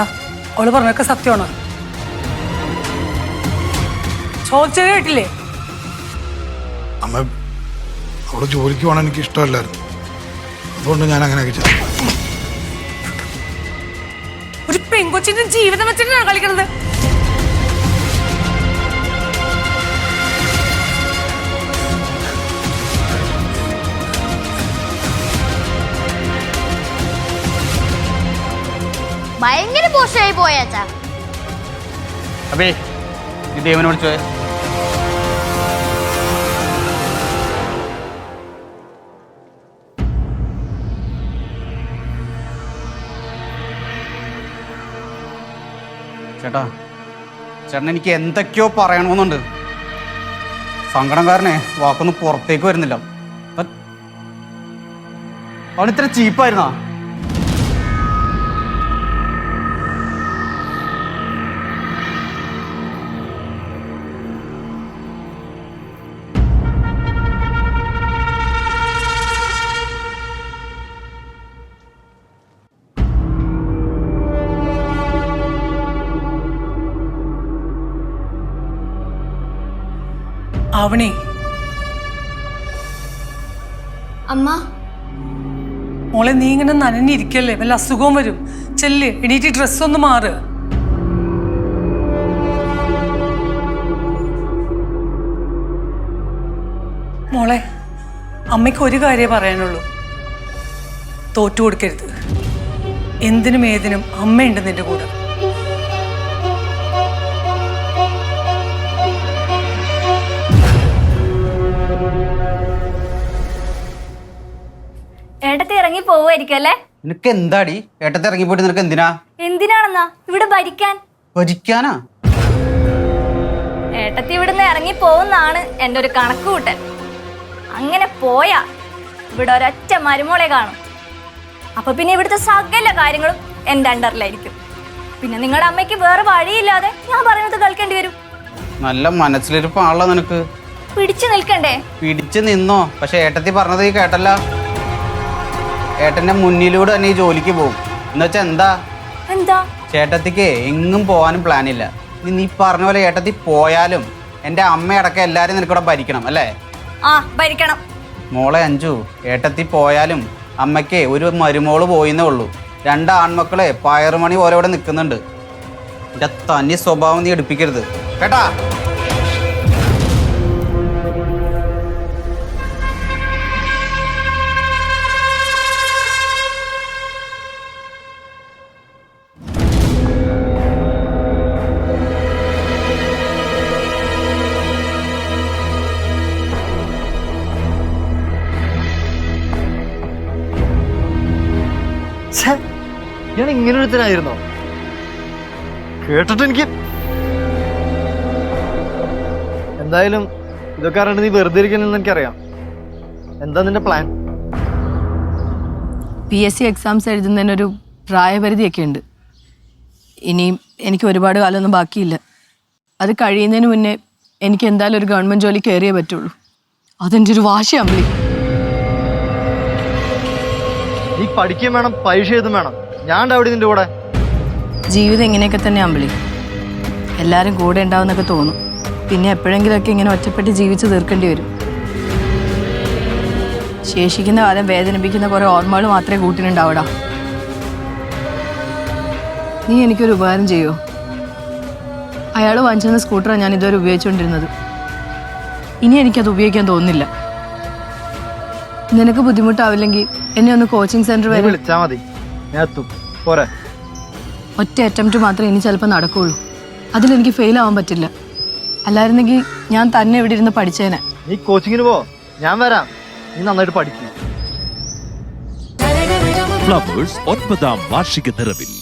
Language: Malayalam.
അവൾ പറഞ്ഞൊക്കെ സത്യമാണ്? ചോദിച്ചത് കേട്ടില്ലേ? അമ്മ അവൾ ജോലിക്ക് പോകണം എനിക്ക് ഇഷ്ടമല്ലായിരുന്നു. അതുകൊണ്ട് ഞാൻ അങ്ങനെ ചെയ്തു. ഒരു പെങ്കൊച്ചിന്റെ ജീവിതം വെച്ചിട്ടാണ് കളിക്കുന്നത് ഭയങ്കര പോഷായി പോയാച്ചാ അപ്പേ ഇത് ദേവനെ വിളിച്ചോ ചേട്ടാ ചേട്ടൻ എനിക്ക് എന്തൊക്കെയോ പറയണമെന്നുണ്ട്। സങ്കടം കാരനെ വാക്കൊന്നും പുറത്തേക്ക് വരുന്നില്ല। അവൻ ഇത്ര ചീപ്പായിരുന്നാ? അവണി അമ്മ. മോളെ നീ ഇങ്ങനെ നനഞ്ഞിരിക്കല്ലേ? വല്ല അസുഖവും വരും. ചെല്ല് എണീറ്റ് ഡ്രസ് ഒന്ന് മാറ്. മോളെ അമ്മയ്ക്ക് ഒരു കാര്യമേ പറയാനുള്ളൂ. തോറ്റു കൊടുക്കരുത്. എന്തിനും ഏതിനും അമ്മയുണ്ട് നിന്റെ കൂടെ. പോവുമായിരിക്കും അല്ലേ? നിനക്ക് എന്താടി ഏട്ടത്തെ ഇറങ്ങി പോയിട്ട് നിനക്ക് എന്തിനാ എന്തിനാണെന്നാ? ഇവിടെ ഭരിക്കാൻ. ഭരിക്കാനാ? ഏട്ടത്തി ഇവിടുന്ന് ഇറങ്ങി പോകുന്നാണ് എന്റെ ഒരു കണക്ക് കൂട്ടൽ അങ്ങനെ പോയാ ഇവിടെ ഒരൊറ്റ മരുമോളെ കാണും. അപ്പൊ പിന്നെ ഇവിടുത്തെ സകല കാര്യങ്ങളും എന്റെ അണ്ടറിലായിരിക്കും. പിന്നെ നിങ്ങളുടെ അമ്മയ്ക്ക് വേറെ വഴിയില്ലാതെ ഞാൻ പറയുന്നത് കേൾക്കേണ്ടി വരും. നല്ല മനസ്സിലിരിപ്പാണല്ലോ നിനക്ക്. പിടിച്ചു നിൽക്കണ്ടേ? പിടിച്ചു നിന്നോ. പക്ഷെ ഏട്ടത്തി പറഞ്ഞത് ഈ കേട്ടല്ല. ഏട്ടന്റെ മുന്നിലൂടെ തന്നെ ഈ ജോലിക്ക് പോകും. എന്നുവെച്ചാ എന്താ? എന്താ? ചേട്ടത്തിക്ക് എങ്ങും പോകാനും പ്ലാൻ ഇല്ല. നീ നീ പറഞ്ഞ പോലെ ഏട്ടത്തി പോയാലും എന്റെ അമ്മയടക്കം എല്ലാരും നിനക്കിവിടെ ഭരിക്കണം അല്ലേ? ആ ഭരിക്കണം. മോളെ അഞ്ചു ഏട്ടത്തി പോയാലും അമ്മയ്ക്ക് ഒരു മരുമോൾ പോയിന്നേ ഉള്ളൂ. രണ്ട് ആൺമക്കളെ പയറുമണി പോലെ ഇവിടെ നിൽക്കുന്നുണ്ട്. എന്റെ തനി സ്വഭാവം നീ എടുപ്പിക്കരുത്. കേട്ടാ? ഞാൻ ഇങ്ങനെ ഒരുത്തനായിരുന്നോ കേട്ടിട്ട് എനിക്ക് എന്തായാലും ഇതൊക്കെ അറിയണ്ട് നീ വെറുതെ ഇരിക്കണമെന്ന് എനിക്കറിയാം. എന്താ നിന്റെ plan P S C exams എഴുതുന്നതിനൊരു പ്രായപരിധിയൊക്കെ ഉണ്ട് ഇനിയും എനിക്ക് ഒരുപാട് കാലമൊന്നും ബാക്കിയില്ല. അത് കഴിയുന്നതിന് മുന്നേ എനിക്ക് എന്തായാലും ഒരു ഗവൺമെന്റ് ജോലി കയറിയേ പറ്റുള്ളൂ. അതെന്റെ ഒരു വാശി അമ്പലി നീ പഠിക്കുകയും വേണം പരീക്ഷ എഴുതും വേണം. ഞാൻ അവിടെ നിന്റെ കൂടെ? ജീവിതം ഇങ്ങനെയൊക്കെ തന്നെ അമ്പിളി. എല്ലാവരും കൂടെ ഉണ്ടാവുന്നൊക്കെ തോന്നും. പിന്നെ എപ്പോഴെങ്കിലുമൊക്കെ ഇങ്ങനെ ഒറ്റപ്പെട്ട് ജീവിച്ചു തീർക്കേണ്ടി വരും. ശേഷിക്കുന്ന കാലം വേദനിപ്പിക്കുന്ന കുറേ ഓർമ്മകൾ മാത്രമേ കൂട്ടിനുണ്ടാവടാ. നീ എനിക്കൊരു ഉപകാരം ചെയ്യോ? അയാൾ വാങ്ങിച്ചെന്ന സ്കൂട്ടറാണ് ഞാൻ ഇതുവരെ ഉപയോഗിച്ചുകൊണ്ടിരുന്നത്. ഇനി എനിക്കത് ഉപയോഗിക്കാൻ തോന്നുന്നില്ല. നിനക്ക് ബുദ്ധിമുട്ടാവില്ലെങ്കിൽ എന്നെ ഒന്ന് കോച്ചിങ് സെന്റർ വരെ വിളിച്ചാൽ മതി. ഞാൻ എത്തും പോരെ. ഒറ്റ അറ്റംപ്റ്റ് മാത്രമേ ഇനി ചിലപ്പോൾ നടക്കുള്ളൂ. അതിലെനിക്ക് ഫെയിൽ ആവാൻ പറ്റില്ല. അല്ലായിരുന്നെങ്കിൽ ഞാൻ തന്നെ ഇവിടെ ഇരുന്ന് പഠിച്ചേനെ. നീ കോച്ചിങ്ങിന് പോ. ഞാൻ വരാം. നീ നന്നായിട്ട് പഠിക്കും. ഫ്ലവേഴ്സ് ഒൻപതാം വാർഷിക നിറവിൽ.